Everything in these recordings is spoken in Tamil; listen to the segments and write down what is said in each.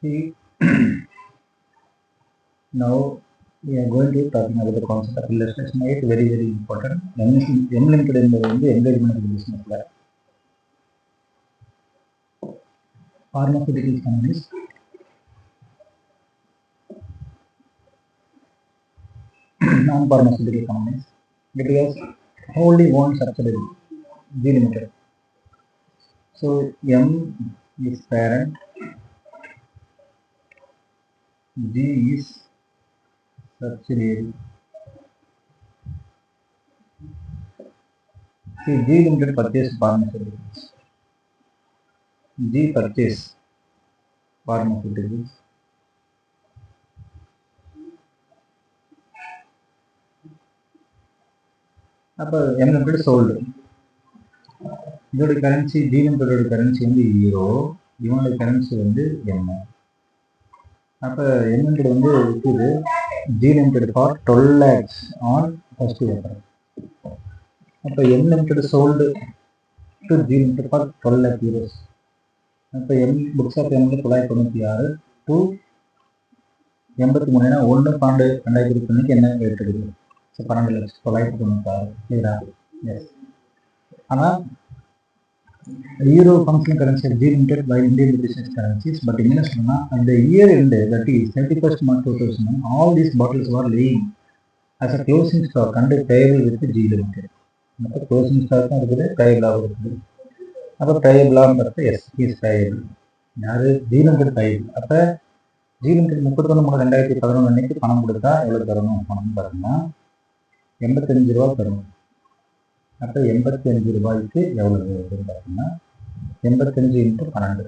See, now we are going to be talking about the concept of illustration. It's very, very important. M-linked engagement in business lab. Pharmaceutical companies non-pharmaceutical companies that has wholly owned subsidiary G Limited. So M is parent G is subsidiary. See, G Limited purchase pharmaceuticals. G purchase pharmaceuticals. அப்போ எம் லிமிடெட் சோல்டு இதோட கரன்சி ஜி லிமிடெடோட கரன்சி வந்து ஈரோ இவனோட கரன்சி வந்து எம் அப்போ எம் வந்து இருக்குது G limited for twelve lakhs on first April அப்போ M limited sold to G limited for twelve lakh euros அப்போ எம் புக்ஸ் ஆஃப் எம்ல தொள்ளாயிரத்தி தொண்ணூற்றி ஆறு டு எண்பத்தி மூணுனா ஒன்று பன்னெண்டு ரெண்டாயிரத்தி இருபத்தி ஒன்றுக்கு என்ன ரேட் ஸோ பன்னெண்டு லட்சம் தொள்ளாயிரத்தி தொண்ணூத்தாறு ஆறு எஸ் ஆனால் euro function currency G limited by Indian business currencies but என்ன சொன்னால் அந்த year end that is thirty first month two thousand all these bottles are laying as a closing stock and payable with G limited மற்ற க்ளோசிங் ஸ்டாக்கும் இருக்குது பேபிளாகவும் இருக்குது. அப்போ பேபிளாங்கிறது எஸ் இஸ் பேபிள் யார்? ஜி லிமிடெட் பேபிள் அப்போ ஜி லிமிடெட் முப்பத்தொன்று மூணு ரெண்டாயிரத்தி பதினொன்று அன்னைக்கு பணம் கொடுத்தா எவ்வளோ தரணும்? பணம் பாருங்கன்னா எண்பத்தஞ்சு ரூபா தரணும். அப்போ எண்பத்தி அஞ்சு ரூபாய்க்கு எவ்வளவு அப்படின்னு பார்த்தீங்கன்னா எண்பத்தஞ்சு இன்ட்டு பன்னெண்டு.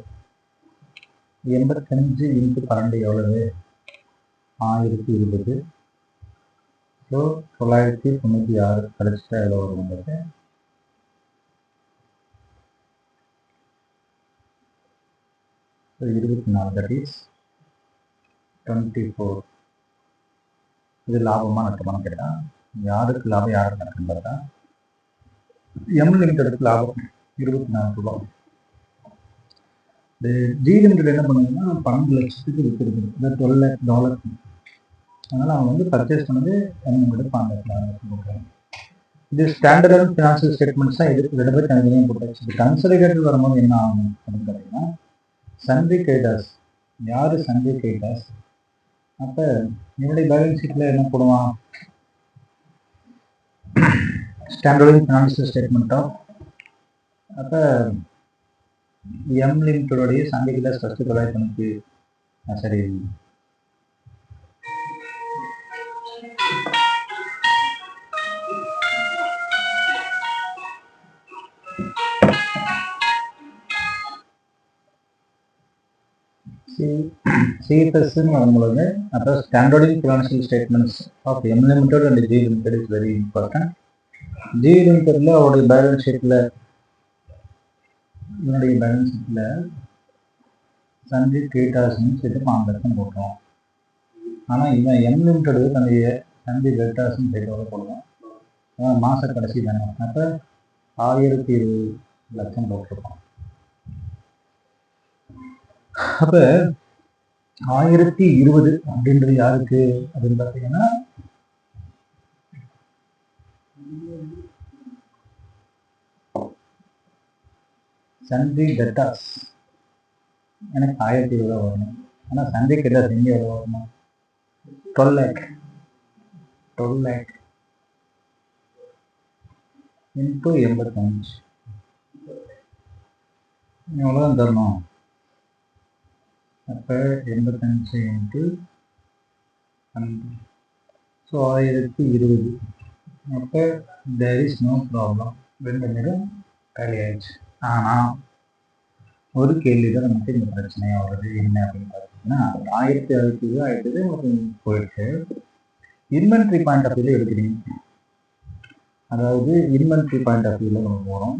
எண்பத்தஞ்சு இன்ட்டு பன்னெண்டு எவ்வளவு? ஆயிரத்தி இருபது. ஸோ தொள்ளாயிரத்தி தொண்ணூற்றி ஆறு கழிச்சிட்டா எவ்வளோ வரும் உங்களுக்கு? ஸோ இருபத்தி நாலு தட் இஸ் டுவெண்ட்டி ஃபோர் இது லாபமாக நட்டமான கேட்டால் யாருக்கு லாபம் யாருக்கு நட்டம் பார்த்தா எம் லிமிட்டெடுக்கு லாபம். இருபத்தி நாலு ரூபா. இந்த ஜி லிமிடெட் என்ன பண்ணுவாங்கன்னா பன்னெண்டு லட்சத்துக்கு விற்றுருக்கு இல்லை டுவெல் லேக் டாலர் அதனால் அவங்க வந்து பர்ச்சேஸ் பண்ணது எம் லிமிடெட் பன்னெண்டு லட்சம் இது ஸ்டாண்டர்ட் ஃபினான்ஷியல் ஸ்டேட்மெண்ட்ஸ் தான் இது ரெண்டு பேர் தனித்தனியாக கொடுத்தாச்சு இப்போ கன்சல்டேட்டர் வரும்போது என்ன ஆகும் அப்படின்னு பார்த்தீங்கன்னா சந்தி கைடாஸ் யார் சந்தி கைடாஸ் அப்போ என்னுடைய பேலன்ஸ் ஷீட்டில் என்ன போடுவான்? ஸ்டாண்டர்டின் ஃபினான்ஷியல் ஸ்டேட்மெண்ட்டோ அப்போ எம் லிமிட்டோடைய சந்தை கிளாஸ் ஃபஸ்ட்டு தொள்ளாயிரத்தி தொண்ணூற்றி சரி. சிஎஃப்எஸ்ன்னு வரும்பொழுது அப்போ standard financial statements of M limited and G limited is very important G தெரியல அவருடைய பேலன்ஸ் ஷீட்டில் என்னுடைய பேலன்ஸ் ஷீட்டில் சஞ்சய் டேட்டாஸ்ன்னு சேர்த்து பாஞ்சு லட்சம் போட்டோம். ஆனால் இவன் எம் லிமிடெட் தன்னுடைய சஞ்சய் டேட்டாஸ்ன்னு சேர்த்தோட போடுவோம் அதான் மாத கடைசி தானே அப்போ ஆயிரத்தி இருபது லட்சம் போட்டிருக்கோம் அப்போ ஆயிரத்தி இருபது அப்படின்றது யாருக்கு அப்படின்னு பார்த்தீங்கன்னா சந்தி டெட்டாஸ் எனக்கு ஆயிரத்தி இருபது வரணும். ஆனால் சந்தி டெட்டாஸ் எங்கே எவ்வளோ வரணும்? Twelve lakh twelve lakh into எண்பத்தஞ்சு. எவ்வளோதான் தரணும்? அப்போ எண்பத்தஞ்சு இன்ட்டு ஸோ ஆயிரத்தி இருபது. அப்போ தேர் இஸ் நோ ப்ராப்ளம் ரெண்டு பேரும் காலி ஆயிடுச்சு ஆனால் ஒரு கேள்வி தான் நமக்கு இந்த பிரச்சனையாக வருது என்ன அப்படின்னு பார்த்தீங்கன்னா ஆயிரத்தி அறுபத்தி இருபது ஆயிரத்தி உங்களுக்கு போயிடுச்சு. இன்வென்ட்ரி பாயிண்ட் ஆஃப் வியூவில் எடுக்கிறீங்க அதாவது இன்வென்ட்ரி பாயிண்ட் ஆஃப் வியூவில் நம்ம போகிறோம்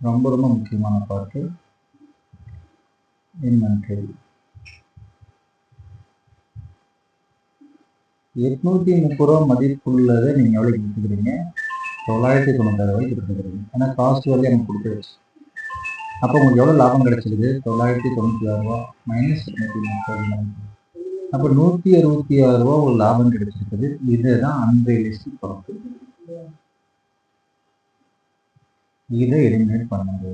ரொம்ப ரொம்ப முக்கியமான பார்ட்டு இன்வென்ட்ரி எட்நூத்தி முப்பது ரூபா மதிப்புள்ளதை நீங்க எவ்வளவு கொடுத்துக்கிறீங்க தொள்ளாயிரத்தி தொண்ணூத்தாறு ரூபாய்க்கு கொடுத்துக்கிறீங்க ஏன்னா காஸ்ட் வரைக்கும் எனக்கு கொடுத்துருச்சு அப்போ உங்களுக்கு எவ்வளோ லாபம் கிடைச்சிருக்கு தொள்ளாயிரத்தி தொண்ணூற்றி ஆறு ரூபா மைனஸ் நூற்றி முப்பது அப்போ நூற்றி அறுபத்தி ஆறு ரூபா ஒரு லாபம் கிடைச்சிருக்குது. இதுதான் அன்ரியலிஸ்டிக் ப்ராஃபிட் இதை எலிமினேட் பண்ணுங்க.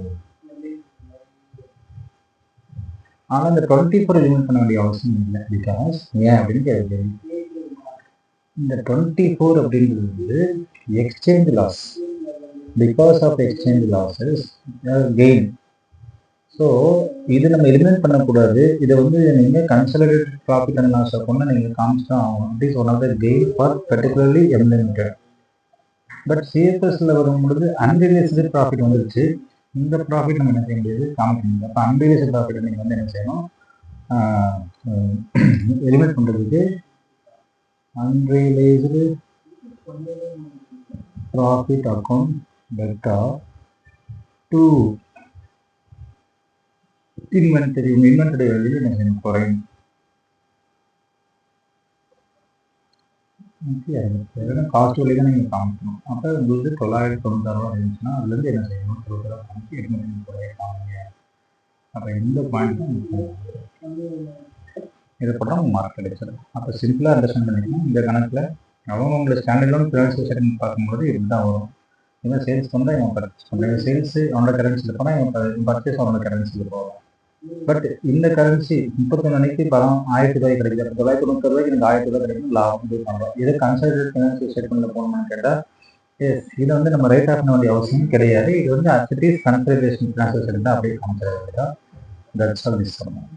ஆனால் இந்த டுவெண்ட்டி ஃபோர் எலிமினேட் பண்ண வேண்டிய அவசியம் இல்லை. பிகாஸ் ஏன் அப்படின்னு கேட்குது இந்த டுவெண்ட்டி ஃபோர் அப்படின்றது வந்து exchange loss because of exchange losses gain so இது நம்ம எலிமினேட் பண்ணக்கூடாது. இதை வந்து நீங்கள் consolidated profit and loss account நீங்கள் காமிச்சிட்டா ஆகும் it is one of the gain for particularly M limited but சிஎஃப்எஸ்ல வரும்பொழுது அன்ரியலைஸ்டு ப்ராஃபிட் வந்துருச்சு. இந்த ப்ராஃபிட் நம்ம என்ன செய்ய முடியாது? காமிக்க முடியாது. அப்போ அன்ரியலைஸ்டு ப்ராஃபிட் நீங்கள் வந்து என்ன செய்யணும்? எலிமினேட் பண்ணுறதுக்கு unrealized profit account delta to inventory inventory value எனக்கு குறையும். காஸ்ட் வழி தான் நீங்கள் காமிக்கணும். அப்போ உங்களுக்கு தொள்ளாயிரத்தி தொண்ணூத்தாறு ரூபா இருந்துச்சுன்னா அதுலேருந்து என்ன செய்யணும்? தொண்ணூறு காமிச்சு எட்நூத்தி குறைய காமிங்க. அப்போ இந்த பாயிண்ட் இதை போட்டால் நம்ம மார்க் கிடைச்சிடும் அப்போ சிம்பிளாக அண்டர்ஸ்டாண்ட் பண்ணிக்கணும். இந்த கணக்கில் அவங்க உங்களை ஸ்டாண்டர்ட் ஃபினான்சியல் செட்டிங் பார்க்கும்போது இதுதான் வரும். இவன் சேல்ஸ் பண்ணால் இவன் பர்ச்சேஸ் பண்ணுறான் சேல்ஸ் அவனோட கரன்சியில் போனால் இவன் பர்ச்சேஸ் அவனோட கரன்சியில் போவான். பட் இந்த கரன்சி முப்பத்தொன்று அன்னைக்கு பணம் ஆயிரத்தி ரூபாய் கிடைக்குது. அப்போ தொள்ளாயிரத்தி தொண்ணூறு ரூபாய்க்கு எனக்கு ஆயிரத்தி ரூபாய் கிடைக்கும். லாபம் இது பண்ணுறோம் இதை கன்சல்டேட் ஃபினான்சியல் ஸ்டேட்மெண்ட்டில் போகணும்னு கேட்டால் எஸ் இது வந்து நம்ம ரைட் ஆஃப் வேண்டிய அவசியம் கிடையாது. இது வந்து அட்லீஸ்ட் கன்சல்டேஷன் ஃபினான்சியல் ஸ்டேட்மெண்ட் அப்படியே காமிச்சிட தான் தட்ஸ் ஆல் மிஸ் பண்ணுவோம்